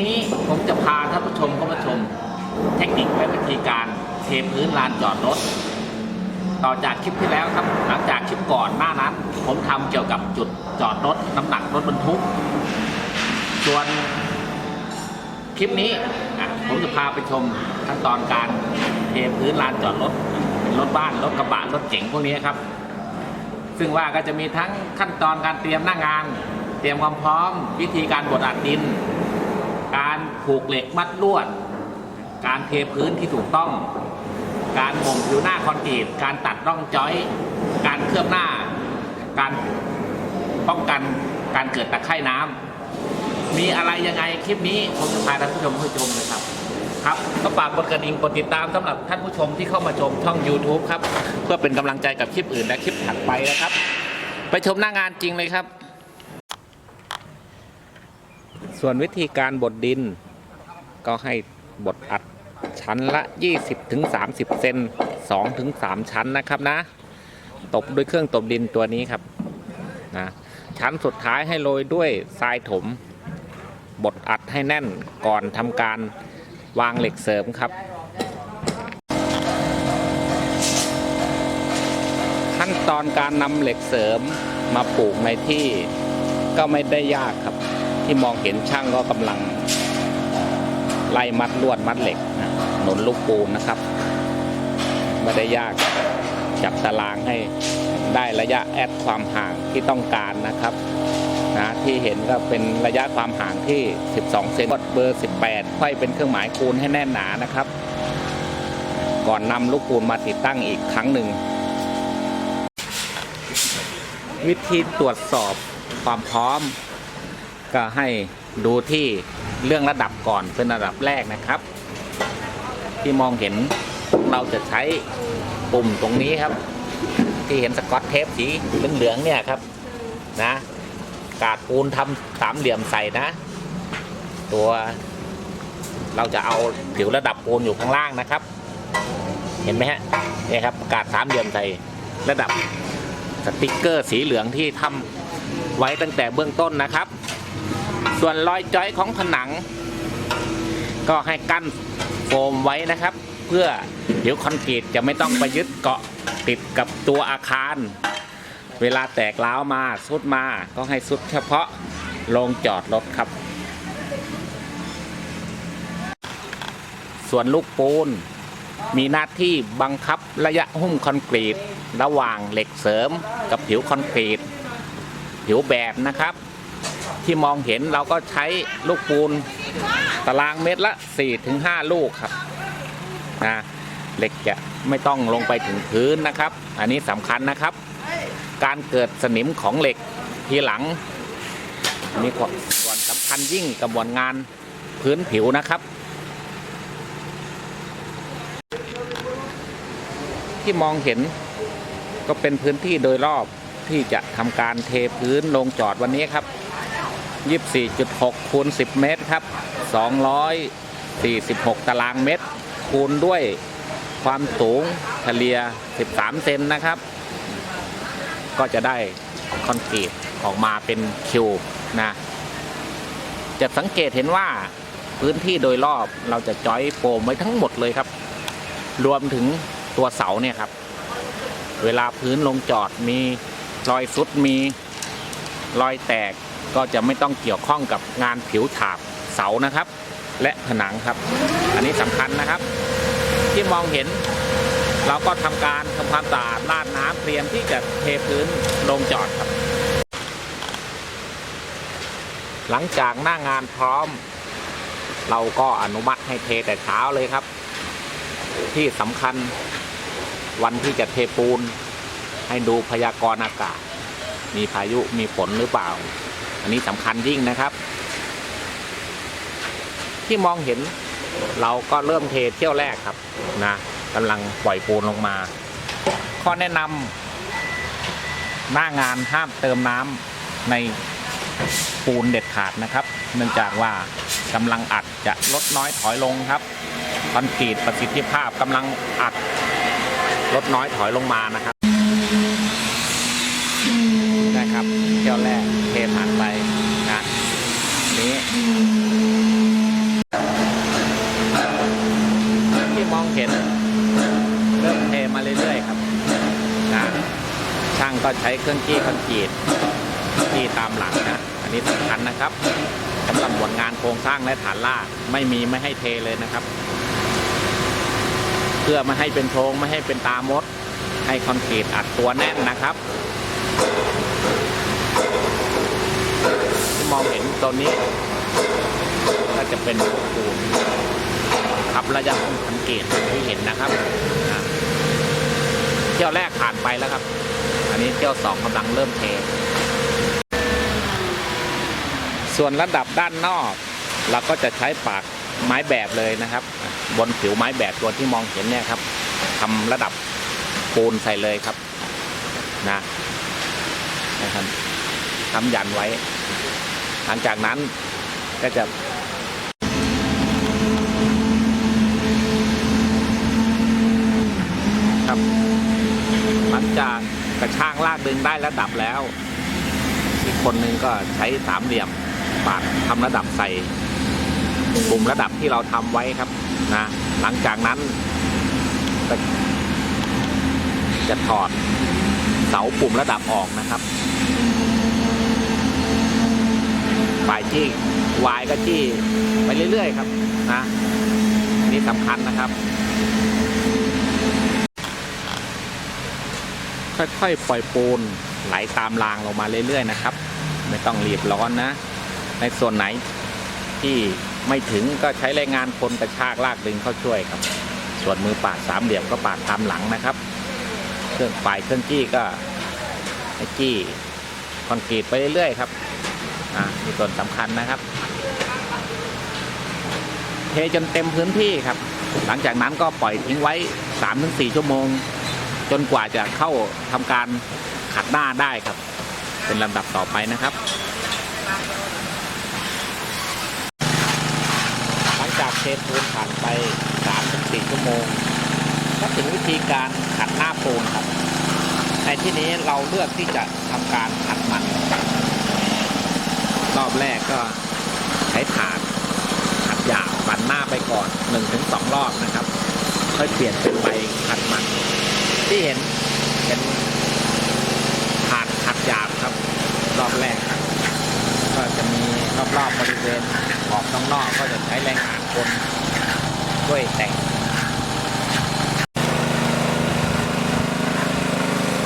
นี้ผมจะพาท่านผู้ชมเข้ามาชม เทคนิคและวิธีการเทพื้นลานจอดรถ ต่อจากคลิปที่แล้วครับ หลังจากคลิปก่อนหน้านั้น ผมทำเกี่ยวกับจุดจอดรถน้ำหนักรถบรรทุก ส่วนคลิปนี้ผมจะพาไปชมขั้นตอนการเทพื้นลานจอดรถเป็นรถบ้านรถกระบะรถเก๋งพวกนี้ครับ ซึ่งว่าก็จะมีทั้งขั้นตอนการเตรียมหน้างาน เตรียมความพร้อม วิธีการบดอัดดิน การผูกเหล็กมัดลวด การเทพื้นที่ถูกต้อง การบ่มผิวหน้าคอนกรีต การตัดร่องจอย การเคลือบหน้า การป้องกันการเกิดตะไคร่น้ำมีอะไรยังไงคลิปนี้ผมจะพาท่านผู้ชมผู้ชมเลยครับครับก็ฝากกดกระดิ่งกดติดตามสำหรับท่านผู้ชมที่เข้ามาชมช่อง YouTube ครับ เพื่อเป็นกำลังใจกับคลิปอื่นและคลิปถัดไปนะครับ ไปชมหน้างานจริงเลยครับ ส่วนวิธีการบดดิน ก็ให้บดอัดชั้นละ 20-30 เซน2-3 ชั้นนะครับนะ ตบด้วยเครื่องตบดินตัวนี้ครับนะชั้นสุดท้ายให้โรยด้วยทรายถม บดอัดให้แน่นก่อนทำการวางเหล็กเสริมครับขั้นตอนการนำเหล็กเสริมมาปลูกในที่ก็ไม่ได้ยากครับ ที่มองเห็นช่างก็กำลังไล่มัดลวดมัดเหล็กนะหนุนลูกปูนนะครับ ไม่ได้ยากจับตารางให้ได้ระยะแอดความห่างที่ต้องการนะครับนะที่เห็นก็เป็นระยะความห่างที่ 12 เซนเบอร์ 18 ค่อยเป็นเครื่องหมายคูณให้แน่นหนานะครับ ก่อนนำลูกปูนมาติดตั้งอีกครั้งหนึ่ง วิธีตรวจสอบความพร้อม ก็ให้ดูที่เรื่องระดับก่อนเป็นระดับแรกนะครับ ที่มองเห็นเราจะใช้ปุ่มตรงนี้ครับ ที่เห็นสกอตเทปสีเหลืองๆเนี่ยครับนะกาดปูนทำสามเหลี่ยมใส่นะ ตัว เราจะเอาผิวระดับปูนอยู่ข้างล่างนะครับ เห็นไหมฮะนี่ครับกาดสามเหลี่ยมใส่ระดับสติกเกอร์สีเหลืองที่ทำไว้ตั้งแต่เบื้องต้นนะครับ ส่วนรอยจ้อยของผนัง ก็ให้กั้นโฟมไว้นะครับ เพื่อเดี๋ยวคอนกรีตจะไม่ต้องไปยึดเกาะติดกับตัวอาคาร เวลาแตกร้าวมาสุดมาก็ให้สุดเฉพาะลงจอดรถครับ ส่วนลูกปูนมีหน้าที่บังคับระยะหุ้มคอนกรีต ระหว่างเหล็กเสริมกับผิวคอนกรีต ผิวแบบนะครับ ที่มองเห็นเราก็ใช้ลูกปูนตารางเมตรละ4-5 ลูกครับนะเหล็กจะไม่ต้องลงไปถึงพื้นนะครับ อันนี้สำคัญนะครับ การเกิดสนิมของเหล็กทีหลังมีส่วนสำคัญยิ่งกระบวนงานพื้นผิวนะครับ ที่มองเห็นก็เป็นพื้นที่โดยรอบที่จะทำการเทพื้นลงจอดวันนี้ครับ 24.6คูณ10 เมตรครับ 246 ตารางเมตร คูณด้วยความสูงเฉลี่ย 13 เซนนะครับ ก็จะได้คอนกรีตออกมาเป็นคิวนะ จะสังเกตเห็นว่าพื้นที่โดยรอบเราจะจอยโฟมไว้ทั้งหมดเลยครับ รวมถึงตัวเสาเนี่ยครับ เวลาพื้นลงจอดมีรอยซุดมีรอยแตก ก็จะไม่ต้องเกี่ยวข้องกับงานผิวฉาบเสานะครับ และผนังครับ อันนี้สำคัญนะครับ ที่มองเห็น เราก็ทำการทำความสะอาดราดน้ำเตรียมที่จะเทพื้นลงจอดครับ หลังจากหน้างานพร้อม เราก็อนุมัติให้เทแต่เช้าเลยครับ ที่สำคัญวันที่จะเทปูนให้ดูพยากรณ์อากาศ มีพายุมีฝนหรือเปล่า อันนี้สำคัญยิ่งนะครับ ที่มองเห็นเราก็เริ่มเทเที่ยวแรกครับนะกำลังปล่อยปูนลงมา ข้อแนะนำหน้างานห้ามเติมน้ำในปูนเด็ดขาดนะครับ เนื่องจากว่ากำลังอัดจะลดน้อยถอยลงครับคอนกรีตประสิทธิภาพกำลังอัดลดน้อยถอยลงมานะครับับเที่ยวแรกเทผ่านไปนะนี้ที่มองเห็นเริ่มเทมาเรื่อยๆครับนะช่างก็ใช้เครื่องจี้คอนกรีตจี้ตามหลังนะ อันนี้สำคัญนะครับสำหรับผลงานโครงสร้างและฐานล่าไม่มีไม่ให้เทเลยนะครับ เพื่อไม่ให้เป็นโครงไม่ให้เป็นตามด ให้คอนกรีตอัดตัวแน่นนะครับ มองเห็นตัวนี้ก็จะเป็นปูนครับระยะสังเกตที่เห็นนะครับเที่ยวแรกผ่านไปแล้วครับ อันนี้เที่ยวสองกำลังเริ่มเท ส่วนระดับด้านนอก เราก็จะใช้ปากไม้แบบเลยนะครับ บนผิวไม้แบบตัวที่มองเห็นเนี่ยครับทำระดับปูนใส่เลยครับนะนะครับทำยันไว้ ลังจากนั้นก็จะครับหลังจากกระช่างลากดึงได้ระดับแล้ว อีกคนนึงก็ใช้สามเหลี่ยมปาดทำระดับใส่กลุ่มระดับที่เราทำไว้ครับนะหลังจากนั้นจะถอดเสาปุ่มระดับออกนะครับ ฝ่ายจี้วายก็จี้ไปเรื่อย ๆ ครับนะนี่สำคัญนะครับ ค่อยๆปล่อยปูนไหลตามรางลงมาเรื่อย ๆ นะครับ ไม่ต้องรีบร้อนนะ ในส่วนไหนที่ไม่ถึงก็ใช้แรงงานคนกระชากลากดึงเข้าช่วยครับ ส่วนมือปาดสามเหลี่ยมก็ปาดตามหลังนะครับ เครื่องฝ่ายเครื่องจี้ก็จี้คอนกรีตไปเรื่อยๆครับ อ่ามีส่วนสำคัญนะครับ เทจนเต็มพื้นที่ครับ หลังจากนั้นก็ปล่อยทิ้งไว้ 3-4 ชั่วโมง จนกว่าจะเข้าทำการขัดหน้าได้ครับ เป็นลำดับต่อไปนะครับหลังจากเทปูนผ่านไป 3-4 ชั่วโมงก็ถึงวิธีการขัดหน้าปูนครับในที่นี้เราเลือกที่จะทำการขัดมัน รอบแรกก็ใช้ถาดขัดหยาบปันหน้าไปก่อน1-2รอบนะครับ ค่อยเปลี่ยนเป็นใบขัดมันที่เห็นเป็นถาดขัดหยาบครับ รอบแรกครับก็จะมีรอบๆบริเวณขอบนอกๆก็จะใช้แรงงานคนช่วยแต่ง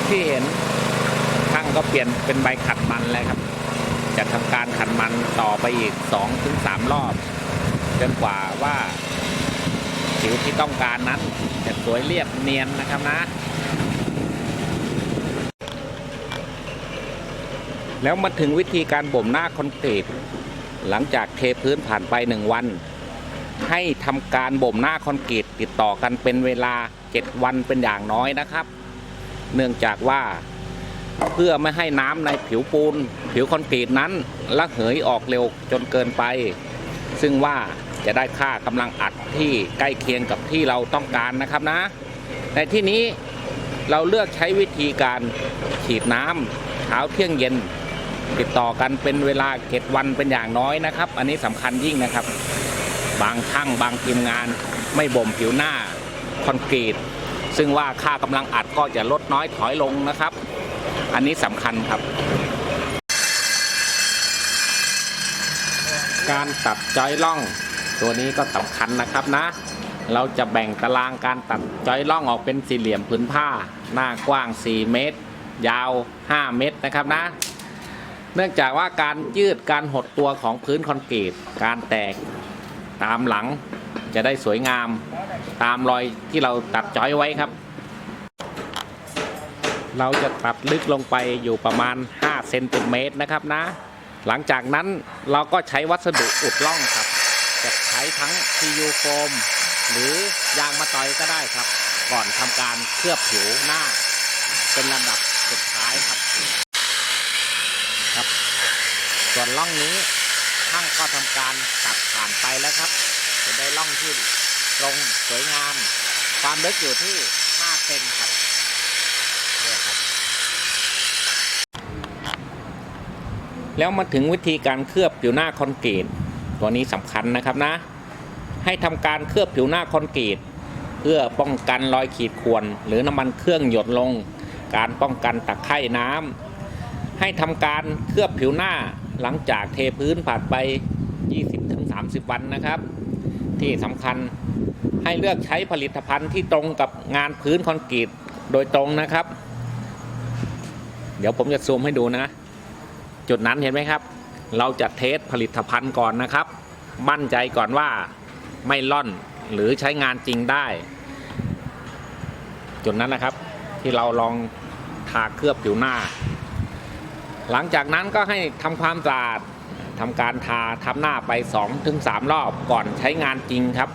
ที่เห็นช่างก็เปลี่ยนเป็นใบขัดมันแล้วครับ จะทำการขัดมันต่อไปอีก 2-3ถึงรอบ จนกว่าว่าผิวที่ต้องการนั้นจะสวยเรียบเนียนนะครับนะ แล้วมาถึงวิธีการบ่มหน้าคอนกรีตหลังจากเทพื้นผ่านไปหนึ่งวัน ให้ทำการบ่มหน้าคอนกรีตติดต่อกันเป็นเวลา 7 วันเป็นอย่างน้อยนะครับ เนื่องจากว่า เพื่อไม่ให้น้ำในผิวปูน ผิวคอนกรีตนั้นระเหยออกเร็วจนเกินไป ซึ่งว่าจะได้ค่ากำลังอัดที่ใกล้เคียงกับที่เราต้องการนะครับนะ ในที่นี้เราเลือกใช้วิธีการฉีดน้ำเช้าเที่ยงเย็น ติดต่อกันเป็นเวลาเจ็ดวันเป็นอย่างน้อยนะครับ อันนี้สำคัญยิ่งนะครับ บางช่างบางทีมงานไม่บ่มผิวหน้าคอนกรีต ซึ่งว่าค่ากำลังอัดก็จะลดน้อยถอยลงนะครับ อันนี้สำคัญครับ การตัดจอยล่อง ตัวนี้ก็สำคัญนะครับนะ เราจะแบ่งตารางการตัดจอยล่องออกเป็นสี่เหลี่ยมผืนผ้า หน้ากว้าง 4 เมตร ยาว 5 เมตรนะครับนะเนื่องจากว่าการยืดการหดตัวของพื้นคอนกรีต การแตกตามหลังจะได้สวยงาม ตามรอยที่เราตัดจอยไว้ครับ เราจะตัดลึกลงไปอยู่ประมาณ5เซนติเมตรนะครับนะ หลังจากนั้นเราก็ใช้วัสดุอุดร่องครับ จะใช้ทั้ง PU โฟมหรือยางมาตอยก็ได้ครับ ก่อนทำการเคลือบผิวหน้า เป็นลำดับสุดท้ายครับครับ ส่วนร่องนี้ช่างก็ทำการตัดผ่านไปแล้วครับจะได้ร่องที่ตรงสวยงาม ความลึกอยู่ที่5เซนครับเนี่ยครับ แล้วมาถึงวิธีการเคลือบผิวหน้าคอนกรีตตัวนี้สำคัญนะครับนะ ให้ทำการเคลือบผิวหน้าคอนกรีตเพื่อป้องกันรอยขีดข่วน หรือน้ำมันเครื่องหยดลง การป้องกันตะไคร่น้ำให้ทำการเคลือบผิวหน้าหลังจากเทพื้นผ่านไป 20-30 วันนะครับ ที่สำคัญให้เลือกใช้ผลิตภัณฑ์ที่ตรงกับงานพื้นคอนกรีตโดยตรงนะครับ เดี๋ยวผมจะซูมให้ดูนะ จุดนั้นเห็นไหมครับ เราจะเทสผลิตภัณฑ์ก่อนนะครับ มั่นใจก่อนว่าไม่ล่อนหรือใช้งานจริงได้ จุดนั้นนะครับที่เราลองทาเคลือบผิวหน้า หลังจากนั้นก็ให้ทำความสะอาดทำการทาทับหน้าไป 2-3 รอบก่อนใช้งานจริงครับ